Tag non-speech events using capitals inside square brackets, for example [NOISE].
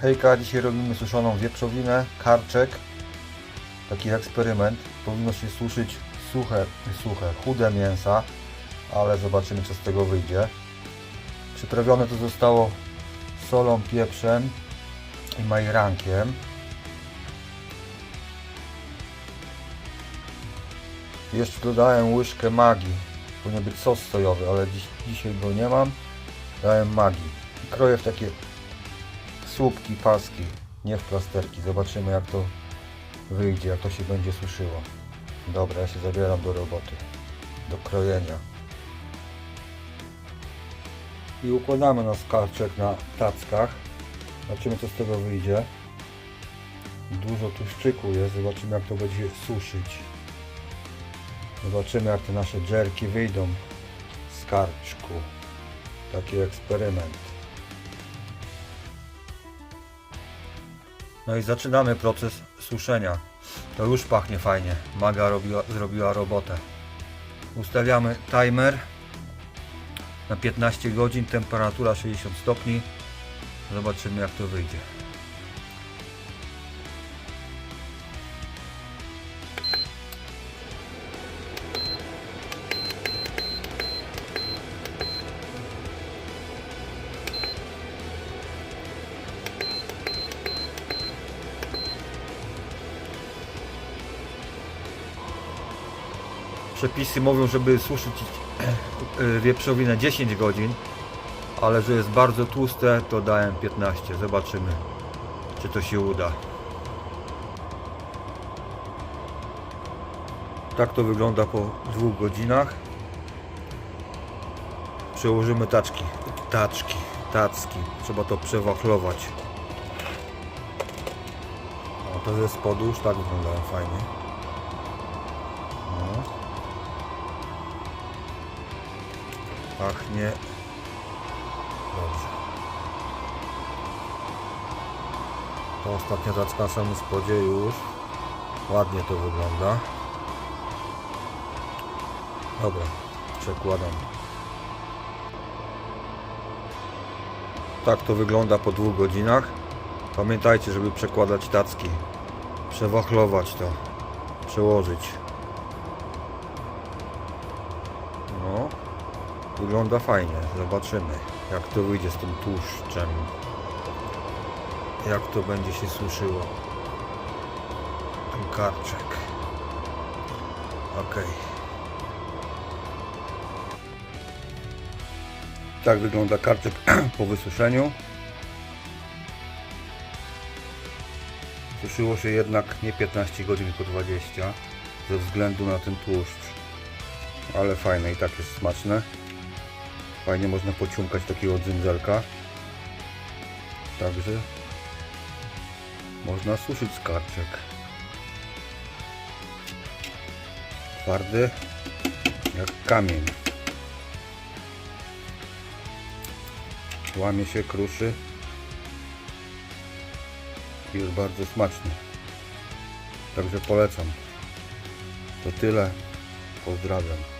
Hejka, dzisiaj robimy suszoną wieprzowinę, karczek. Taki eksperyment. Powinno się suszyć suche, suche, chude mięsa, ale zobaczymy co z tego wyjdzie. Przyprawione to zostało solą, pieprzem i majrankiem. Jeszcze dodałem łyżkę magii. Powinien być sos sojowy, ale dziś, dzisiaj go nie mam. Dałem magii. Kroję w takie słupki, paski, nie w plasterki. Zobaczymy jak to wyjdzie, jak to się będzie suszyło. Dobra, ja się zabieram do roboty, do krojenia. I układamy nasz karczek na tackach. Zobaczymy co z tego wyjdzie. Dużo tłuszczyku jest, zobaczymy jak to będzie suszyć. Zobaczymy jak te nasze dżerki wyjdą z karczku. Taki eksperyment. No i zaczynamy proces suszenia. To już pachnie fajnie. Maga robiła, zrobiła robotę. Ustawiamy timer na 15 godzin, temperatura 60 stopni. Zobaczymy jak to wyjdzie. Przepisy mówią, żeby suszyć e, wieprzowinę 10 godzin, ale że jest bardzo tłuste, to dałem 15. Zobaczymy, czy to się uda. Tak to wygląda po dwóch godzinach. Przełożymy taczki, taczki, tacki. Trzeba to przewachlować. O, to ze spodu już tak wyglądają fajnie. Pachnie dobrze. To ostatnia tacka na spodzie już. Ładnie to wygląda. Dobra, przekładam. Tak to wygląda po dwóch godzinach. Pamiętajcie, żeby przekładać tacki. Przewachlować to. Przełożyć. No. Wygląda fajnie. Zobaczymy, jak to wyjdzie z tym tłuszczem. Jak to będzie się suszyło. Ten karczek. Ok. Tak wygląda karczek [CLEARS THROAT] po wysuszeniu. Suszyło się jednak nie 15 godzin, tylko 20 ze względu na ten tłuszcz. Ale fajne i tak jest smaczne. Fajnie można pociąkać takiego dzynzelka. Także można suszyć skarczek. Twardy jak kamień. Łamie się, kruszy. I jest bardzo smaczny. Także polecam. To tyle. Pozdrawiam.